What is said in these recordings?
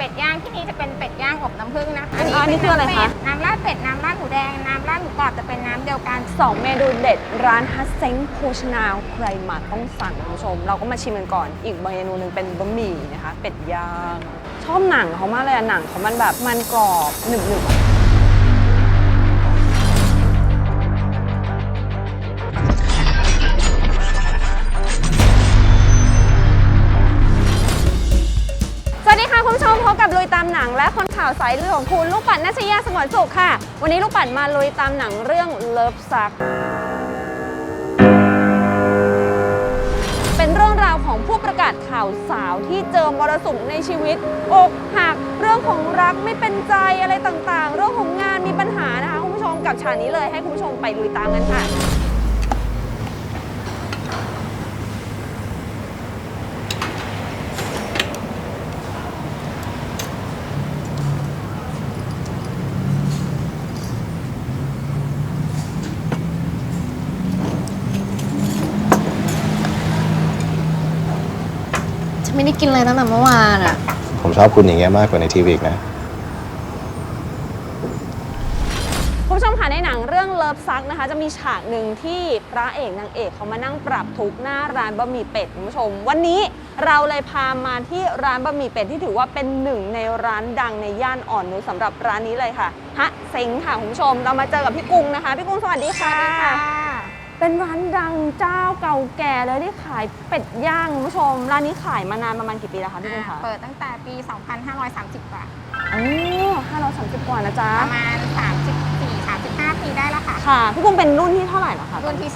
เป็ดย่างที่นี่จะเป็นเป็ดย่างอบน้ำผึ้งนะคะอันอันนี้คืออะไรคะ น้ำราดเป็ด น้ำราดหมูแดง น้ำราดหมูกรอบจะเป็นน้ำเดียวกัน สองเมนูเด็ดร้านฮัสเซ้งโภชนาวใครมาต้องสั่งคุณผู้ชม เราก็มาชิมกันก่อน อีกเมนูหนึ่งเป็นบะหมี่นะคะ เป็ดย่าง ชอบหนังเขามากเลยอะหนังเขามันแบบมันกรอบหนึบหนึบๆอะ ค่ะคุณผู้ชมพบกับลุยตามหนังและคนข่าวสายเรื่องของคุณลูกปัดนัชยาสงวนสุขค่ะ วันนี้ลูกปัดมาลุยตามหนังเรื่องเลิฟซัก เป็นเรื่องราวของผู้ประกาศข่าวสาวที่เจอมรสุมในชีวิต อกหักเรื่องของรักไม่เป็นใจอะไรต่างๆ เรื่องของงานมีปัญหานะคะคุณผู้ชมกับฉากนี้เลยให้คุณผู้ชมไปลุยตามกันค่ะ ฉันไม่ได้กินอะไรตั้งแต่เมื่อวานอะผมชอบคุณอย่างเงี้ยมากกว่าในทีวีอีกนะ คุณผู้ชมค่ะในหนังเรื่องเลิฟซักนะคะ จะมีฉากหนึ่งที่พระเอกนางเอกเขามานั่งปรับทุกข์หน้าร้านบะหมี่เป็ดคุณผู้ชม วันนี้เราเลยพามาที่ร้านบะหมี่เป็ดที่ถือว่าเป็นหนึ่งในร้านดังในย่านอ่อนนุชสำหรับร้านนี้เลยค่ะฮะเซ็งค่ะคุณผู้ชมเรามาเจอกับพี่กุ้งนะคะ พี่กุ้งสวัสดีค่ะ เป็นร้านดังเจ้าเก่าแก่เลยที่ขายเป็ดย่างคุณผู้ชม ร้านนี้ขายมานานประมาณกี่ปีแล้วคะพี่กุ้งคะเปิดตั้งแต่ปี 2530 กว่า โอ้ห้าร้อยสามสิบกว่านะจ๊ะ ประมาณ 34 35 ปีได้แล้วค่ะ ค่ะ พี่กุ้งเป็นรุ่นที่เท่าไหร่แล้วคะรุ่นที่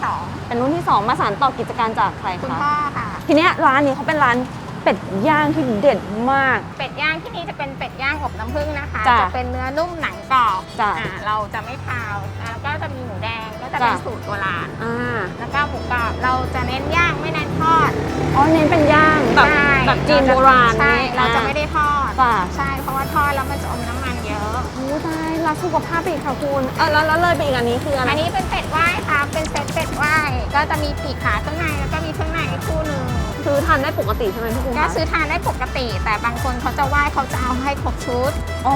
เป็นรุ่นที่2มาสานต่อกิจการจากใคร2คุณคะ พ่อค่ะ ทีเนี้ยร้านนี้เขาเป็นร้าน เป็ดย่างที่เด็ดมาก เป็ดย่างที่นี่จะเป็นเป็ดย่างอบน้ำผึ้งนะคะจ้ะจะเป็นเนื้อนุ่มหนังกรอบจ้ะอ่าเราจะไม่คาวแล้วก็จะมีหมูแดงก็จะเป็นจ้ะ สูตรโบราณอ่าแล้วก็หมูกรอบเราจะเน้นย่างไม่เน้นทอดอ๋อเน้นเป็นย่างแบบใช่แบบจีนโบราณใช่นี่เราจะไม่ได้ทอดจ้ะใช่เพราะว่าทอดแล้วมันจะอมน้ำมันเยอะโอ้ตายรักสุขภาพอีกค่ะคุณเออแล้วแล้วเลยไปอีกอันนี้คืออะไรอันนี้เป็นเป็ดไหว้ค่ะเป็นเซตเป็ดไหว้ก็จะมีปีกขาข้างในแล้วก็มีข้างในคู่หนึ่ง ซื้อทานได้ปกติใช่ไหมพี่กุ้งก็คะซื้อทานได้ปกติ แต่บางคนเขาจะไหว้เขาจะเอาให้ครบชุด อ๋อ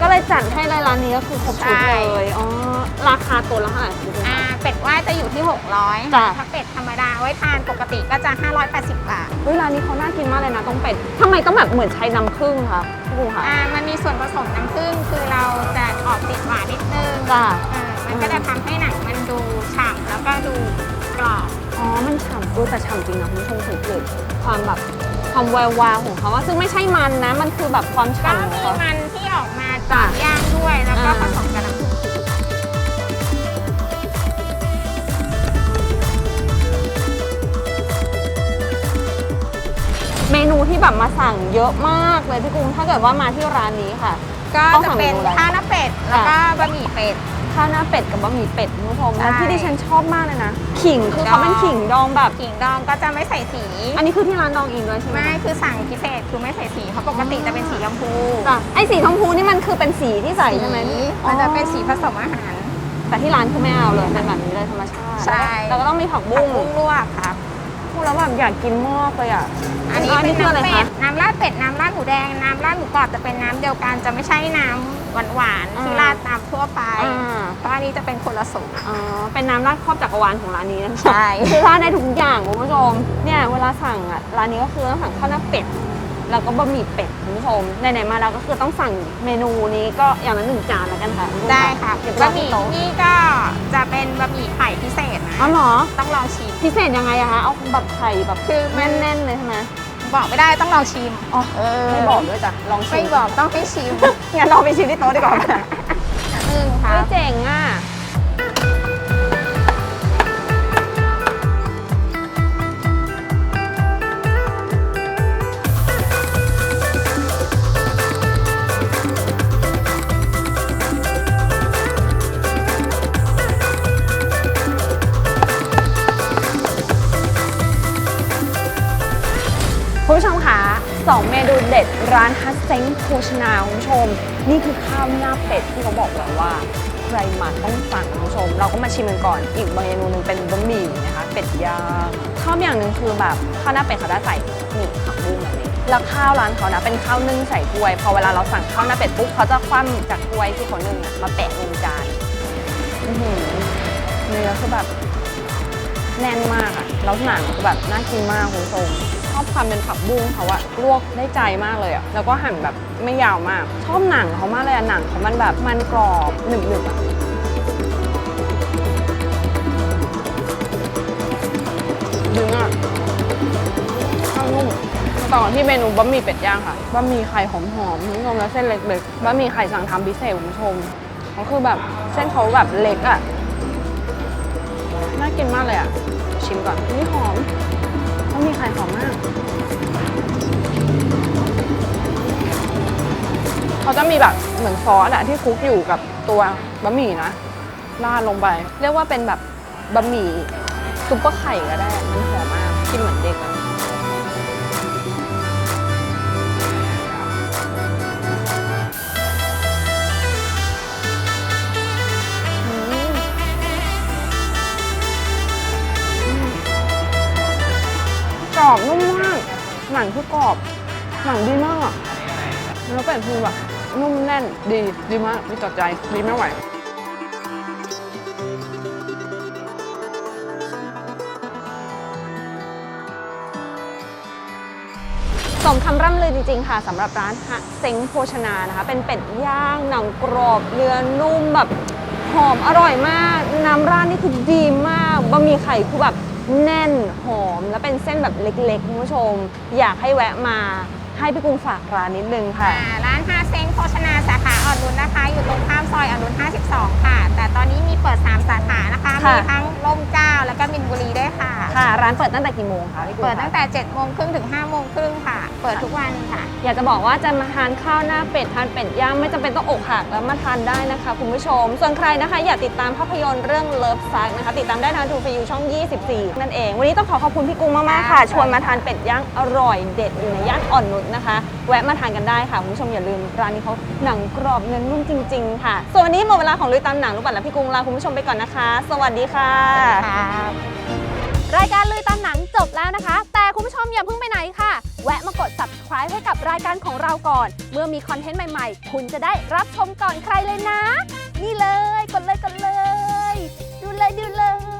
ก็เลยจัดให้เลยร้านนี้ก็คือครบชุดใช่ เลยอ๋อราคาตัวละเท่าไหร่พี่กุ้ง อ่าคะเป็ดไหว้จะอยู่ที่ 600จ้ะ ถ้าเป็ดธรรมดาไว้ทานปกติก็จะ 580 บาทเฮ้ยร้านนี้เขาน่ากินมากเลยนะต้องเป็ดทำไมต้องแบบเหมือนใช้น้ำผึ้งคะพี่กุ้งคะอ่ามันมีส่วนผสมน้ำผึ้งคือเราจะออกติดหวานนิดนึงจ้ะอ่ามันก็จะทำให้หนังมันดูฉ่ำแล้วก็ดูกรอบอ๋อ มันฉ่ำเออแต่ฉ่ำจริงนะคุณผู้ชมสังเกตความแบบความแวววาวของเขาว่าซึ่งไม่ใช่มันนะ มันคือแบบความก็ฉ่ำของมีเขามันที่ออกมาจ้ะจากย่างด้วย แล้วก็อ่าผสมกับน้ำผึ้งเมนูที่แบบมาสั่งเยอะมากเลยพี่กุ้งถ้าเกิดว่ามาที่ร้านนี้ค่ะ ก็ต้องจะสั่งเป็นเมนูอะไรข้าวหน้าเป็ด แล้วก็บะหมี่เป็ด ข้าวหน้าเป็ดกับบะหมี่เป็ดคุณผู้ชมใช่แล้วที่ดิฉันชอบมากเลยนะขิงคือเขาเป็นดองขิงดองแบบ ขิงดองก็จะไม่ใส่สี อันนี้คือที่ร้านดองเองด้วยใช่ไหมไม่คือสั่งพิเศษคือไม่ใส่สีเพราะปกติจะเป็นสีชมพูจ้ะไอ้สีชมพูนี่มันคือเป็นสีที่ใส่ใช่ไหมมันจะเป็นสีผสมอาหาร แต่ที่ร้านคือไม่เอาเลยเป็นแบบนี้เลยธรรมชาติใช่ แล้วก็ต้องมีผักผับุ้กงบุ้งลวกครับ พูดแล้วแบบอยากกินมากเลยอะอันนี้อันเป็นี้นคืออะไรน้ำเป็คะด น้ำราดเป็ด น้ำราดหมูแดง น้ำราดหมูกรอบจะเป็นน้ำเดียวกัน จะไม่ใช่น้ำหวานๆที่ราดตามทั่วไป อ่าเพราะอันนี้จะเป็นคนละสูตร อ๋อ เป็นน้ำราดครอบจักรวาลของร้านนี้นะใช่ คือราดได้ทุกอย่างคุณผู้ชม เนี่ยเวลาสั่งอะร้านนี้ก็คือต้องสั่งข้าวหน้าเป็ด แล้วก็บะหมี่เป็ดคุณผู้ชม ไหนๆมาแล้วก็คือต้องสั่งเมนูนี้ก็อย่างละหนึ่งจานแล้วกันค่ะณผู้ชมได้ค่ะเดี๋ยวบะบะหหมี่มี่โต๊ะนี่ก็จะเป็นบะหมี่ไข่พิเศษนะ อ๋อเหรอ ต้องลองชิม พิเศษยังไงอะคะ เอาแบบไข่แบบคือมัน แน่นๆเลยใช่ไหมบอกไม่ได้ต้องลองชิม อ๋อ เออไม่บอกด้วยจ้ะ ลองชิไม่มบอกต้องให้ชิม งั้นเราไปชิมที่โต๊ะดีกว่าค่ะห นึ่งคเฮ้รัยบเจ๋งอะ 2 เมนูเด็ดร้านฮัสเซ็งโคชนาคุณผู้ชม นี่คือข้าวหน้าเป็ดที่เขาบอกเล้ว่าใครมาต้องสั่งคุณผู้ชม เราก็มาชิมกันก่อน อีกเมนูหนึ่งเป็นบะหมี่นะคะ เป็ดย่างชอบอย่างหนึ่งคือแบบข้าวหน้าเป็ดเขาจะใส่หมี่ผักบุ้งแบบนี้แล้วข้าวร้านเขานะเป็นข้าวนึ่งใส่ถ้วย พอเวลาเราสั่งข้าวหน้าเป็ดปุ๊บเขาจะคว่ำจากถ้วยที่เขานึ่งอะมาแปะลงจานเนื้อคือแบบแน่นมากอะแล้วหนังคือแบบน่ากินมากคุณผู้ชม อบความเป็นผักบุ้งเขาอะลวกได้ใจมากเลยอะแล้วก็หั่นแบบไม่ยาวมาก ชอบหนังเขามากเลยอะหนังเขามันแบบมันกรอบหนึบๆอะดึงอะข้าวนุ่มต่อที่เมนูบะหมี่เป็ดย่างค่ะบะหมี่ไข่หอมๆคุณผู้ชมแล้วเส้นเล็กๆบะหมี่ไข่สั่งทำพิเศษคุณผู้ชมก็คือแบบเส้นเขาแบบเล็กอะน่ากินมากเลยอะชิมก่อนนี่หอม ต้องมีไข่หอมมาก เขาจะมีแบบเหมือนซอสอะที่คลุกอยู่กับตัวบะหมี่นะราดลงไป เรียกว่าเป็นแบบบะหมี่ซุปเปอร์ไข่ก็ได้ มันหอมมากกินเหมือนเด็กอะ นังคือกรอบหนังดีมากอะแล้วเป็ดคือแบบนุ่มแน่นดีดีมากมีต่อใจดีไม่ไหวสมคำร่ำลือจริงๆค่ะสำหรับร้านฮะเซ็งโภชนานะคะ เป็นเป็ดย่างหนังกรอบเนื้อนุ่มแบบหอมอร่อยมาก น้ำราดนี่คือดีมากบะหมี่ไข่คือแบบ แน่นหอมแล้วเป็นเส้นแบบเล็กๆคุณผู้ชม อยากให้แวะมา ให้พี่กุ้งฝากร้านนิดนึงค่ะ อ่าร้านฮาเซ้งโภชนาสาขาอ่อนนุชนะคะ อยู่ตรงข้ามซอยอ่อนนุช52 ค่ะ แต่ตอนนี้มีเปิด 3 สาขานะคะ ค่ะ มีทั้งร่มเกล้าแล้วก็มินบุรีด้วยค่ะ ค่ะ ร้านเปิดตั้งแต่กี่โมงคะพี่กุ้งเปิดคะตั้งแต่7โมงครึ่งถึง5โมงครึ่งค่ะ เปิดทุกวันค่ะ อยากจะบอกว่าจะมาทานข้าวหน้าเป็ดทานเป็ดย่างไม่จำเป็นต้องอกหักแล้วมาทานได้นะคะคุณผู้ชม ส่วนใครนะคะ อยากติดตามภาพยนตร์เรื่องเลิฟซักนะคะ ติดตามได้ทางทูฟิวช่อง 24 นั่นเอง วันนี้ต้องขอขอบคุณพี่กุ้งมากๆค่ะ ชวนมาทานเป็ดย่างอร่อยเด็ดอยู่ในย่านอ่อนนุชนะคะ แวะมาทานกันได้ค่ะคุณผู้ชมอย่าลืมร้านนี้เขาหนังกรอบเนื้อนุ่มจริง ๆ ค่ะ ส่วนวันนี้หมดเวลาของลุยตามหนังลูกปัดและพี่กุ้งลาคุณผู้ชมไปก่อนนะคะ สวัสดีค่ะ รายการลุยตามหนังจบแล้วนะคะ แต่คุณผู้ชมอย่าเพิ่งไปไหนค่ะ แวะมากด subscribe ให้กับรายการของเราก่อน เมื่อมีคอนเทนต์ใหม่ๆ คุณจะได้รับชมก่อนใครเลยนะ นี่เลย กดเลยกดเลย ดูเลยดูเลย